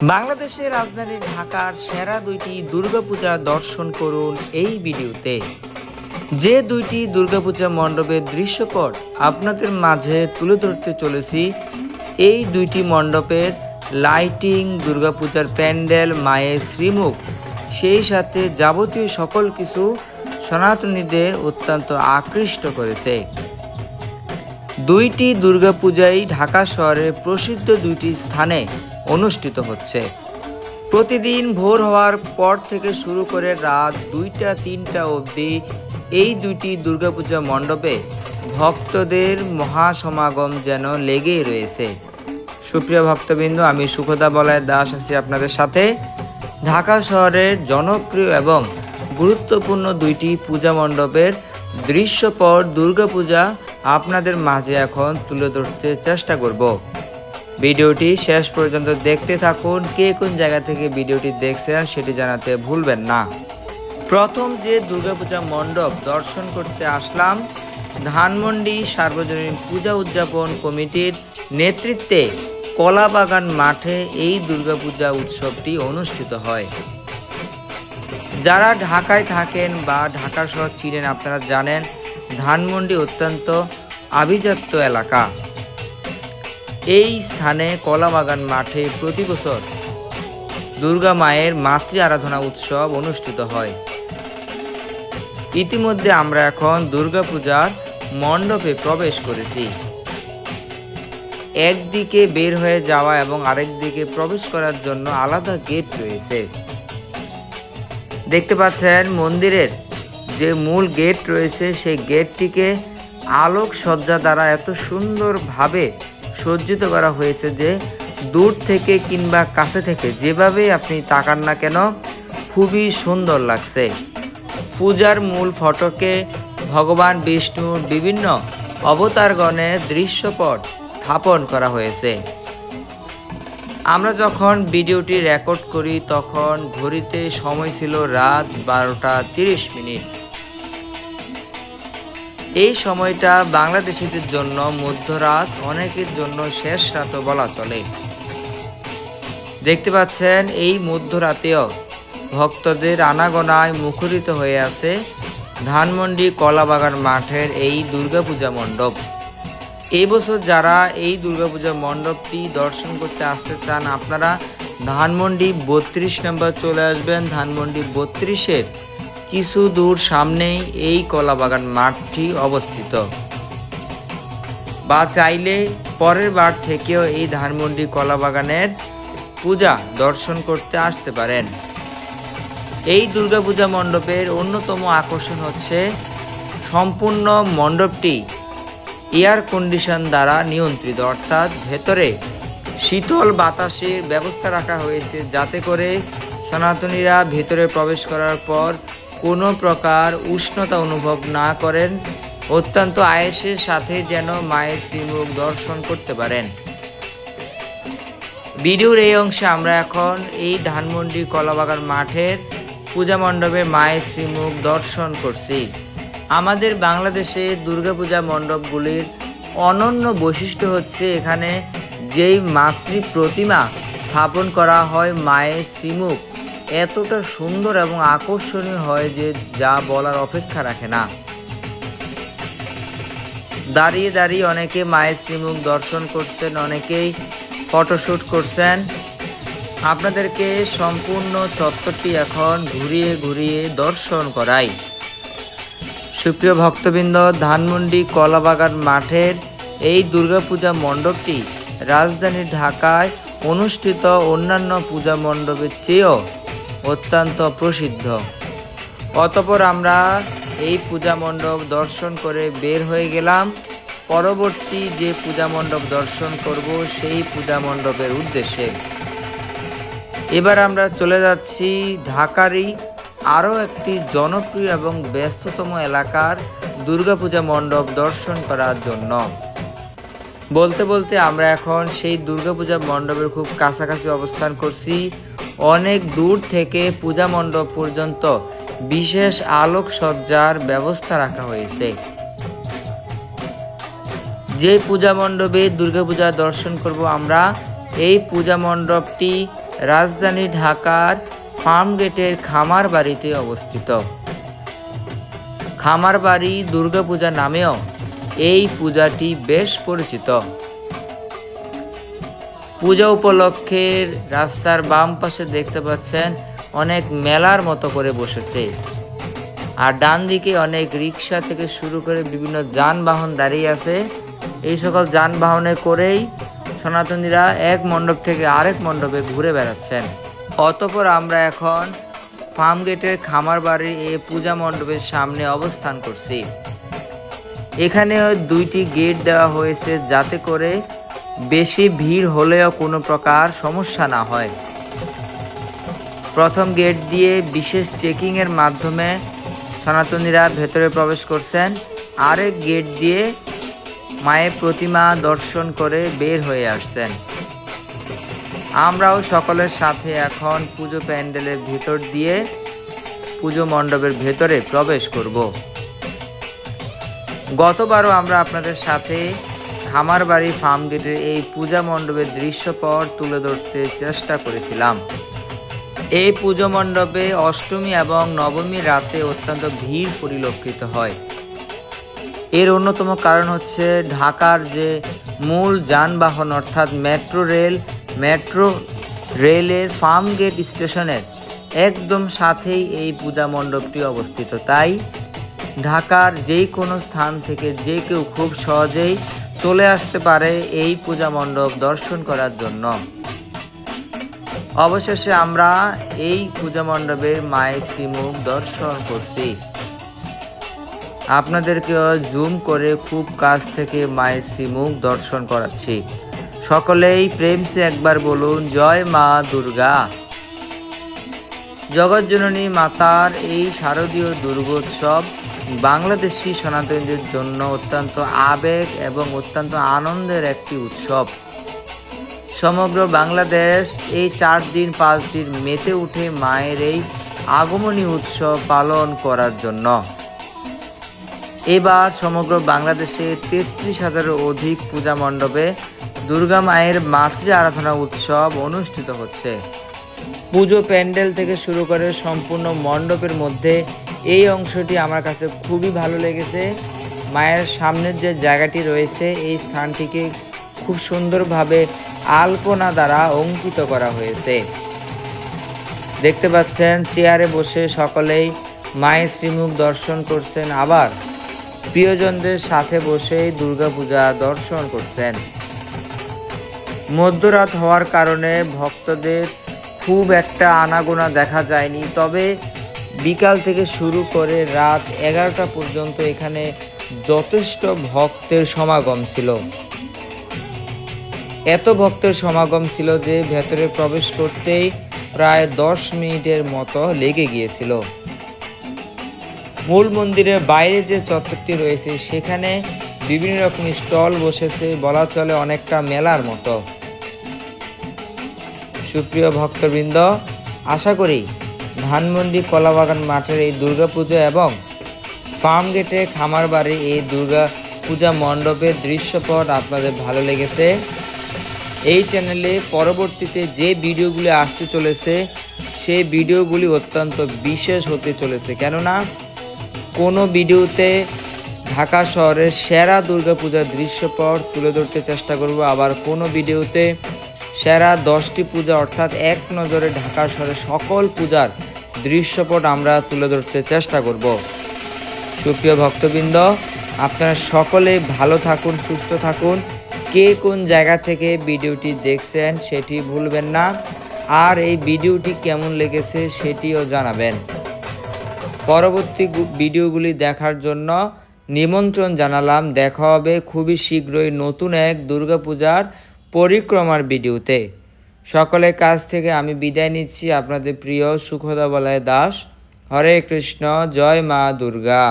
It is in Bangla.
বাংলাদেশের রাজধানী ঢাকার সেরা দুইটি দুর্গাপূজা দর্শন করুন এই ভিডিওতে। যে দুইটি দুর্গাপূজা মণ্ডপের দৃশ্যপট আপনাদের মাঝে তুলে ধরতে চলেছি, এই দুইটি মণ্ডপের লাইটিং, দুর্গাপূজার প্যান্ডেল, মায়ের শ্রীমুখ, সেই সাথে যাবতীয় সকল কিছু সনাতনীদের অত্যন্ত আকৃষ্ট করেছে। দুইটি দুর্গাপূজাই ঢাকা শহরের প্রসিদ্ধ দুইটি স্থানে অনুষ্ঠিত হচ্ছে। প্রতিদিন ভোর হওয়ার পর থেকে শুরু করে রাত দুইটা, তিনটা অবধি এই দুইটি দুর্গাপূজা মণ্ডপে ভক্তদের মহাসমাগম যেন লেগেই রয়েছে। সুপ্রিয় ভক্তবৃন্দ, আমি সুখদা বলয় দাস আছি আপনাদের সাথে। ঢাকা শহরের জনপ্রিয় এবং গুরুত্বপূর্ণ দুইটি পূজা মণ্ডপের দৃশ্যপট দুর্গাপূজা আপনাদের মাঝে এখন তুলে ধরতে চেষ্টা করব। ভিডিওটি শেষ পর্যন্ত দেখতে থাকুন, কে কোন জায়গা থেকে ভিডিওটি দেখছেন সেটি জানাতে ভুলবেন না। প্রথম যে দুর্গাপূজা মণ্ডপ দর্শন করতে আসলাম, ধানমন্ডি সার্বজনীন পূজা উদযাপন কমিটির নেতৃত্বে কলাবাগান মাঠে এই দুর্গাপূজা উৎসবটি অনুষ্ঠিত হয়। যারা ঢাকায় থাকেন বা ঢাকা শহর ছিলেন আপনারা জানেন ধানমন্ডি অত্যন্ত আভিজাত্য এলাকা। এই স্থানে কলাবাগান মাঠে প্রতি বছর দুর্গা মায়ের মাতৃ আরাধনা উৎসব অনুষ্ঠিত হয়। ইতিমধ্যে আমরা এখন দুর্গাপূজার মণ্ডপে প্রবেশ করেছি। একদিকে বের হয়ে যাওয়া এবং আরেক দিকে প্রবেশ করার জন্য আলাদা গেট রয়েছে। দেখতে পাচ্ছেন মন্দিরের যে মূল গেট রয়েছে, সেই গেটটিকে আলোক সজ্জা দ্বারা এত সুন্দরভাবে সজ্জিত করা হয়েছে যে দূর থেকে কিংবা কাছে থেকে যেভাবে আপনি তাকান না কেন, খুবই সুন্দর লাগছে। পূজার মূল ফটকে ভগবান বিষ্ণুর বিভিন্ন অবতারগণের দৃশ্যপট স্থাপন করা হয়েছে। আমরা যখন ভিডিওটি রেকর্ড করি, তখন ঘড়িতে সময় ছিল রাত বারোটা তিরিশ মিনিট। এই সময়টা বাংলাদেশিদের জন্য মধ্যরাত, অনেকের জন্য শেষ রাতও বলা চলে। দেখতে পাচ্ছেন, এই মধ্যরাতেও ভক্তদের আনাগোনায় মুখরিত হয়ে আছে ধানমন্ডি কলাবাগান মাঠের এই দুর্গাপূজা মণ্ডপ। এই বছর যারা এই দুর্গাপূজা মণ্ডপটি দর্শন করতে আসতে চান, আপনারা ধানমন্ডি বত্রিশ নম্বর চলে আসবেন। ধানমন্ডি বত্রিশের কিছু দূর সামনেই এই কলাবাগান মাঠটি অবস্থিত। বা চাইলে পরের বার থেকেও এই ধানমন্ডি কলাবাগানের পূজা দর্শন করতে আসতে পারেন। এই দুর্গাপূজা মণ্ডপের অন্যতম আকর্ষণ হচ্ছে সম্পূর্ণ মণ্ডপটি এয়ার কন্ডিশন দ্বারা নিয়ন্ত্রিত, অর্থাৎ ভেতরে শীতল বাতাসের ব্যবস্থা রাখা হয়েছে যাতে করে সনাতনীরা ভেতরে প্রবেশ করার পর কোনো প্রকার উষ্ণতা অনুভব না করেন। অত্যন্ত আয়েসের সাথে যেন মায়ের শ্রীমুখ দর্শন করতে পারেন। ভিডিওর এই অংশে আমরা এখন এই ধানমন্ডি কলাবাগান মাঠের পূজা মণ্ডপে মায়ের শ্রীমুখ দর্শন করছি। আমাদের বাংলাদেশে দুর্গাপূজা মণ্ডপগুলির অনন্য বৈশিষ্ট্য হচ্ছে এখানে যেই মাতৃ প্রতিমা স্থাপন করা হয় মায়ের শ্রীমুখ। এতটা সুন্দর এবং আকর্ষণীয় হয় যে যা বলার অপেক্ষা রাখে না। দাঁড়িয়ে দাঁড়িয়ে অনেকে মায়ের শ্রীমুখ দর্শন করছেন, অনেকেই ফটোশ্যুট করছেন। আপনাদেরকে সম্পূর্ণ চত্বরটি এখন ঘুরিয়ে ঘুরিয়ে দর্শন করাই। সুপ্রিয় ভক্তবৃন্দ, ধানমন্ডি কলাবাগান মাঠের এই দুর্গাপূজা মণ্ডপটি রাজধানী ঢাকায় অনুষ্ঠিত অন্যান্য পূজা মণ্ডপের চেয়েও অত্যন্ত প্রসিদ্ধ। অতপর আমরা এই পূজা মণ্ডপ দর্শন করে বের হয়ে গেলাম। পরবর্তী যে পূজা মণ্ডপ দর্শন করব, সেই পূজা মণ্ডপের উদ্দেশ্যে। এবার আমরা চলে যাচ্ছি ঢাকারই আরও একটি জনপ্রিয় এবং ব্যস্ততম এলাকার দুর্গাপূজা মণ্ডপ দর্শন করার জন্য। বলতে বলতে আমরা এখন সেই দুর্গাপূজা মণ্ডপের খুব কাছাকাছি অবস্থান করছি। অনেক দূর থেকে পূজা মণ্ডপ পর্যন্ত বিশেষ আলোকসজ্জার ব্যবস্থা রাখা হয়েছে। যে পূজা মণ্ডপে দুর্গাপূজা দর্শন করব আমরা, এই পূজা মণ্ডপটি রাজধানী ঢাকার ফার্মগেটের খামার বাড়িতে অবস্থিত। খামার বাড়ি দুর্গাপূজা নামেও এই পূজাটি বেশ পরিচিত। পূজা উপলক্ষে রাস্তার বাম পাশে দেখতে পাচ্ছেন অনেক মেলার মতো করে বসেছে। আর ডান দিকে অনেক রিক্সা থেকে শুরু করে বিভিন্ন যানবাহন দাঁড়িয়ে আছে। এই সকল যানবাহনে করেই সনাতনীরা এক মণ্ডপ থেকে আরেক মণ্ডপে ঘুরে বেড়াচ্ছেন। অতপর আমরা এখন ফার্ম গেটের খামার বাড়ির এই পূজা মণ্ডপের সামনে অবস্থান করছি। এখানে দুইটি গেট দেওয়া হয়েছে যাতে করে বেশি ভিড় হলেও কোনো প্রকার সমস্যা না হয়। প্রথম গেট দিয়ে বিশেষ চেকিংয়ের মাধ্যমে সনাতনীরা ভেতরে প্রবেশ করছেন। আরেক গেট দিয়ে মায়ের প্রতিমা দর্শন করে বের হয়ে আসছেন। আমরাও সকলের সাথে এখন পুজো প্যান্ডেলের ভেতর দিয়ে পুজো মণ্ডপের ভেতরে প্রবেশ করব। গতবারও আমরা আপনাদের সাথে খামার বাড়ি ফার্ম গেটের এই পূজা মণ্ডপের দৃশ্যপট তুলে ধরতে চেষ্টা করেছিলাম। এই পুজো মণ্ডপে অষ্টমী এবং নবমী রাতে অত্যন্ত ভিড় পরিলক্ষিত হয়। এর অন্যতম কারণ হচ্ছে ঢাকার যে মূল যানবাহন, অর্থাৎ মেট্রো রেল, মেট্রো রেলের ফার্ম গেট স্টেশনের একদম সাথেই এই পূজা মণ্ডপটি অবস্থিত। তাই ঢাকার যেই কোনো স্থান থেকে যে কেউ খুব সহজেই চলে আসতে পারে এই পূজা মণ্ডপ দর্শন করার জন্য। অবশেষে আমরা এই পূজা মণ্ডপের মায়ের শ্রীমুখ দর্শন করছি। আপনাদেরকেও জুম করে খুব কাছ থেকে মায়ের শ্রীমুখ দর্শন করাচ্ছি। সকলেই প্রেমসে একবার বলুন, জয় মা দুর্গা। জগৎজননী মাতার এই শারদীয় দুর্গোৎসব বাংলাদেশি সনাতনীদের জন্য অত্যন্ত আবেগ এবং অত্যন্ত আনন্দের একটি উৎসব। সমগ্র বাংলাদেশ এই চার দিন, পাঁচ দিন মেতে উঠে মায়ের এই আগমনী উৎসব পালন করার জন্য। এবার সমগ্র বাংলাদেশে তেত্রিশ হাজারের অধিক পূজা মণ্ডপে দুর্গা মায়ের মাতৃ আরাধনা উৎসব অনুষ্ঠিত হচ্ছে। পুজো প্যান্ডেল থেকে শুরু করে সম্পূর্ণ মণ্ডপের মধ্যে এই অংশটি আমার কাছে খুবই ভালো লেগেছে। মায়ের সামনের যে জায়গাটি রয়েছে, এই স্থানটিকে খুব সুন্দরভাবে আলপনা দ্বারা অঙ্কিত করা হয়েছে। দেখতে পাচ্ছেন, চেয়ারে বসে সকলেই মায়ের শ্রীমুখ দর্শন করছেন। আবার প্রিয়জনদের সাথে বসেই দুর্গাপূজা দর্শন করছেন। মধ্যরাত হওয়ার কারণে ভক্তদের খুব একটা আনাগোনা দেখা যায়নি। তবে বিকাল থেকে শুরু করে রাত এগারোটা পর্যন্ত এখানে যথেষ্ট ভক্তের সমাগম ছিল। এত ভক্তের সমাগম ছিল যে ভেতরে প্রবেশ করতেই প্রায় দশ মিনিটের মতো লেগে গিয়েছিল। মূল মন্দিরের বাইরে যে চত্বরটি রয়েছে, সেখানে বিভিন্ন রকম স্টল বসেছে, বলা চলে অনেকটা মেলার মতো। সুপ্রিয় ভক্তবৃন্দ, আশা করি ধানমন্ডি কলাবাগান মাঠের এই দুর্গাপুজো এবং ফার্ম গেটে খামার বাড়ি এই দুর্গা পূজা মণ্ডপের দৃশ্যপট আপনাদের ভালো লেগেছে। এই চ্যানেলে পরবর্তীতে যে ভিডিওগুলি আসতে চলেছে, সেই ভিডিওগুলি অত্যন্ত বিশেষ হতে চলেছে। কেননা, কোনো ভিডিওতে ঢাকা শহরের সেরা দুর্গাপূজার দৃশ্যপট তুলে ধরতে চেষ্টা করব। আবার কোনো ভিডিওতে সেরা দশটি পূজা অর্থাৎ এক নজরে ঢাকা শহরের সকল পূজার দৃশ্যপট আমরা তুলে ধরতে চেষ্টা করব। সুপ্রিয় ভক্তবৃন্দ, আপনারা সকলে ভালো থাকুন, সুস্থ থাকুন। কে কোন জায়গা থেকে ভিডিওটি দেখছেন সেটি ভুলবেন না। আর এই ভিডিওটি কেমন লেগেছে সেটিও জানাবেন। পরবর্তী ভিডিওগুলি দেখার জন্য নিমন্ত্রণ জানালাম। দেখা হবে খুবই শীঘ্রই নতুন এক দুর্গাপূজার পরিক্রমার ভিডিওতে। সকলের কাছ থেকে আমি বিদায় নিচ্ছি আপনাদের প্রিয় সুখদা বলয় দাস। হরে কৃষ্ণ, জয় মা দুর্গা।